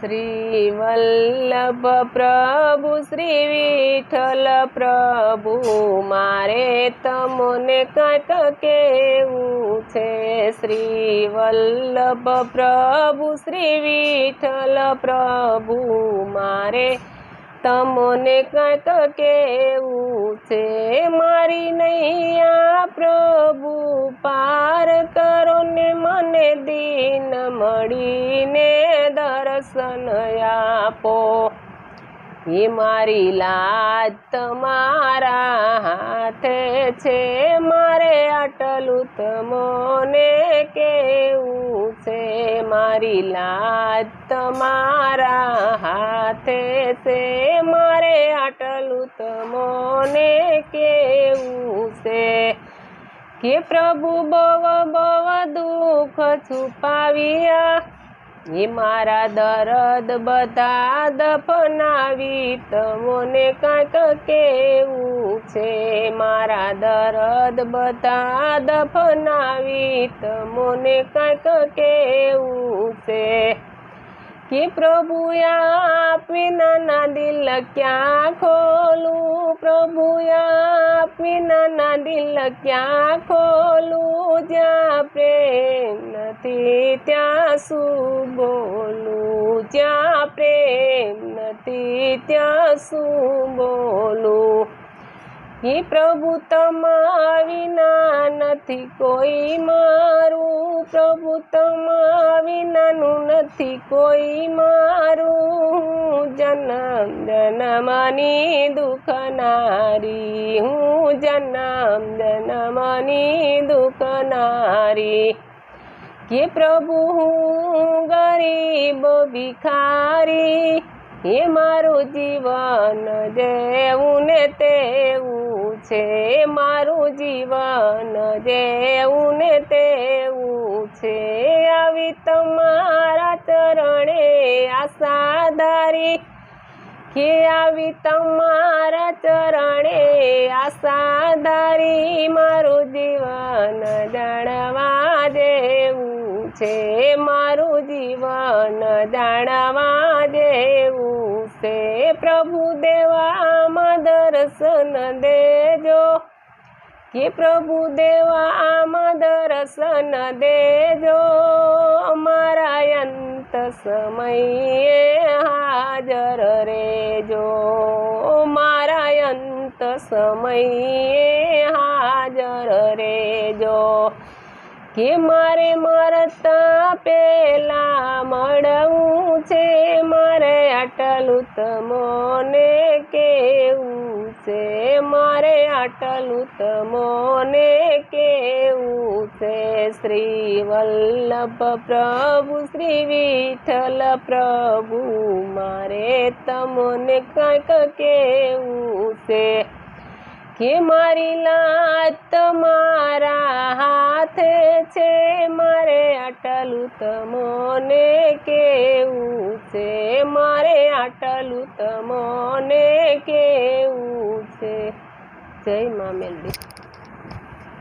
શ્રી વલ્લભ પ્રભુ શ્રી વિઠ્ઠલ પ્રભુ, મારે તમને કંઈક કેવું છે? શ્રી વલ્લભ પ્રભુ શ્રી વિઠ્ઠલ પ્રભુ, મારે તમને કંઈક કેવું છે? મારી નૈયા પ્રભુ, પાર કરો ને મને દીન મળીને દર્શન આપો. એ મારી લાજ તમારા હાથે છે. મારે અટલું તમને કેવું છે? મારી લાજ તમારા હાથે છે. મારે અટલું તમને કેવું છે? કે પ્રભુ બવ બવ દુઃખ છુપાવ્યા એ મારા દરદ બધા દફનાવી તમને કાંઈક કેવું છે? મારા દરદ બધા દફનાવી તમને કાંઈક કેવું છે? કે પ્રભુ આપ વિનાના દિલ ક્યાં ખોલું? પ્રભુ આપ વિનાના દિલ ક્યાં ખોલું જ્યાં પ્રેમ નથી, ત્યાં શું બોલું? જ્યાં પ્રેમ નથી, ત્યાં શું બોલું? હે પ્રભુ, તમારી વિના નથી કોઈ મારું. પ્રભુ તમા વિનાનું નથી કોઈ મારું. જન્મ જન્મની દુખનારી હું જન્મ જન્મની દુખનારી કે પ્રભુ હું ગરીબ ભિખારી. એ મારું જીવન જેવું ને તેવું છે. મારું જીવન જેવું ને તેવું છે. આવી તમારા ચરણે આશા ધારી કે આવી તમારા ચરણે આશા ધારી મારું જીવન જાણવા દેવું છે, મારું જીવન જાણવા દેવું છે. પ્રભુ દેવા દર્શન દેજો. કે પ્રભુ દેવામાં દર્શન દેજો. અમારા અંત સમયે હાજર રેજો મારા અંત સમયે હાજર રેજો કે મારે મરતા પેલા મળવું છે? મારે અટલું તમને છે મારે આટલું તમને કેવું છે? શ્રી વલ્લભ પ્રભુ શ્રી વિઠ્ઠલ પ્રભુ, મારે તમને કંઈક કેવું છે? કે મારી લાત તમારા હાથે છે, મારે આટલું તમને કેવું છે? મારે આટલું તમને કેવું છે. જય મા મેલડી.